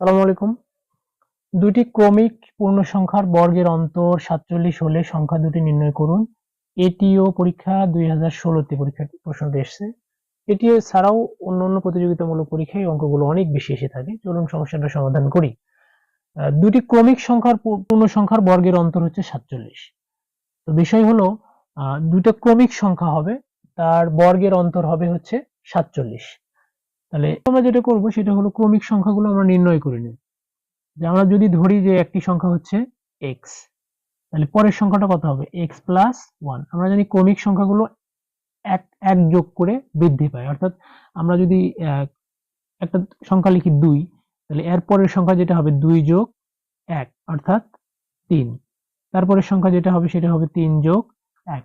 সালামু আলাইকুম। দুটি ক্রমিক পূর্ণ সংখ্যার বর্গের অন্তর সাতচল্লিশ হলে সংখ্যা দুটি নির্ণয় করুন। এটিও পরীক্ষা দুই হাজার ষোলোতে পরীক্ষা প্রশ্নটি এসছে। এটিও ছাড়াও অন্য অন্য প্রতিযোগিতামূলক পরীক্ষায় অঙ্কগুলো অনেক বেশি এসে থাকে। চলুন সমস্যাটা সমাধান করি। দুটি ক্রমিক সংখ্যার পূর্ণ সংখ্যার বর্গের অন্তর হচ্ছে সাতচল্লিশ। তো বিষয় হলো দুটো ক্রমিক সংখ্যা হবে, তার বর্গের অন্তর হবে হচ্ছে সাতচল্লিশ। তাহলে আমরা যেটা করব সেটা হলো ক্রমিক সংখ্যাগুলো আমরা নির্ণয় করে নিই যে আমরা যদি ধরি যে একটি সংখ্যা হচ্ছে এক্স তাহলে পরের সংখ্যাটা কত হবে? এক্স প্লাস ওয়ান আমরা জানি ক্রমিক সংখ্যাগুলো এক এক যোগ করে বৃদ্ধি পায়। অর্থাৎ আমরা যদি একটা সংখ্যা লিখি দুই, তাহলে এর পরের সংখ্যা যেটা হবে দুই যোগ এক, অর্থাৎ তিন। তারপরের সংখ্যা যেটা হবে সেটা হবে তিন যোগ এক,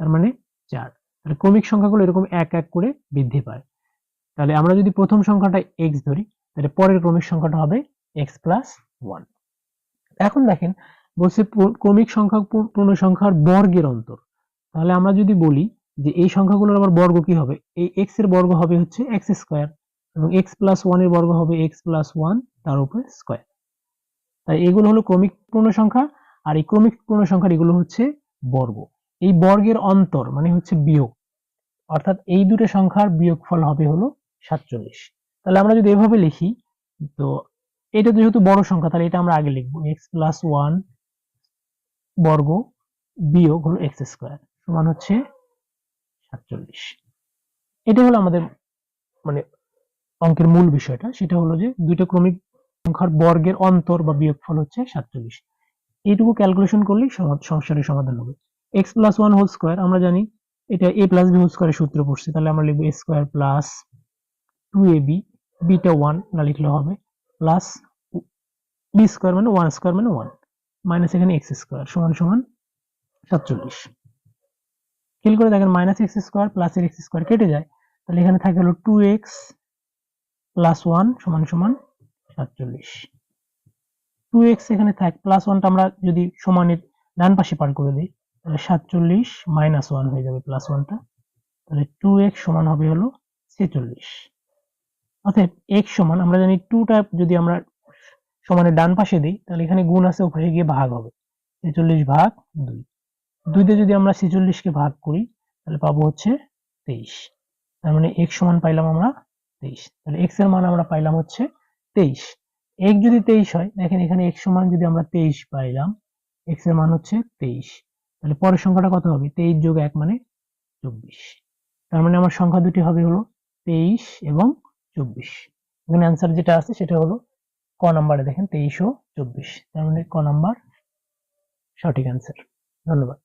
তার মানে চার। তাহলে ক্রমিক সংখ্যাগুলো এরকম এক এক করে বৃদ্ধি পায়। তাহলে আমরা যদি প্রথম সংখ্যাটা এক্স ধরি, তাহলে পরের ক্রমিক সংখ্যাটা হবে এক্স প্লাস ওয়ান এখন দেখেন, বলছে ক্রমিক সংখ্যা পূর্ণ সংখ্যার বর্গের অন্তর। তাহলে আমরা যদি বলি যে এই সংখ্যাগুলোর আবার বর্গ কি হবে? এই এক্সের বর্গ হবে হচ্ছে এক্স স্কোয়ার এবং এক্স প্লাস ওয়ানের বর্গ হবে এক্স প্লাস ওয়ান তার উপরে স্কোয়ার তাই এগুলো হলো ক্রমিক পূর্ণ সংখ্যা, আর এই ক্রমিক পূর্ণ সংখ্যার এগুলো হচ্ছে বর্গ। এই বর্গের অন্তর মানে হচ্ছে বিয়োগ। অর্থাৎ এই দুটো সংখ্যার বিয়োগফল হবে হলো সাতচল্লিশ। তাহলে আমরা যদি এভাবে লিখি, তো এটা যেহেতু বড় সংখ্যা, তাহলে এটা আমরা আগে লিখব। এক্স প্লাস ওয়ান বর্গ বিয়োগ হলো এক্স স্কোয়ার সমান হচ্ছে সাতচল্লিশ। এটা হলো আমাদের মানে অঙ্কের মূল বিষয়টা। সেটা হলো যে দুইটা ক্রমিক সংখ্যার বর্গের অন্তর বা বিয়োগফল হচ্ছে সাতচল্লিশ। এইটুকু ক্যালকুলেশন করলেই সমস্যাটির সমাধান হবে। X plus one whole square আমরা জানি এটা এ প্লাস বি হোল স্কোয়ারের সূত্র পড়ছে, তাহলে আমরা লিখব A square plus two A B beta one না লিখলে হবে প্লাস বি স্কোয়ার মানে ওয়ান স্কোয়ার মানে ওয়ান মাইনাস এখানে এক্স স্কোয়ার সমান সমান সাতচল্লিশ। খেয়াল করে দেখেন minus X square plus X square কেটে যায়, তাহলে এখানে থাকে হলো টু এক্স প্লাস ওয়ান সমান সমান সাতচল্লিশ। টু এক্স এখানে থাক প্লাস ওয়ানটা আমরা যদি সমানের ডান পাশে পার করে দিই, তাহলে সাতচল্লিশ মাইনাস ওয়ান হয়ে যাবে প্লাস ওয়ানটা তাহলে টু এক্স সমান হবে হলো ছেচল্লিশ। অতএব এক্স সমান, আমরা জানি টুটা যদি আমরা সমানের ডান পাশে দিই, তাহলে এখানে গুণ আছে ওপাশে গিয়ে ভাগ হবে। ছেচল্লিশ ভাগ দুই। দুইতে যদি আমরা ছেচল্লিশকে ভাগ করি, তাহলে পাবো হচ্ছে তেইশ। তার মানে এক্স সমান পাইলাম আমরা তেইশ। তাহলে এক্সের মান আমরা পাইলাম হচ্ছে তেইশ। এক যদি তেইশ হয়, দেখেন এখানে এক্স সমান যদি আমরা তেইশ পাইলাম এক্সের মান হচ্ছে তেইশ। তাহলে পরের সংখ্যাটা কত হবে? তেইশ যোগ এক মানে চব্বিশ। তার মানে আমার সংখ্যা দুটি হবে হলো তেইশ এবং চব্বিশ। এখানে অ্যান্সার যেটা আছে সেটা হলো ক নাম্বারে দেখেন তেইশ ও চব্বিশ। তার মানে ক নাম্বার সঠিক অ্যান্সার ধন্যবাদ।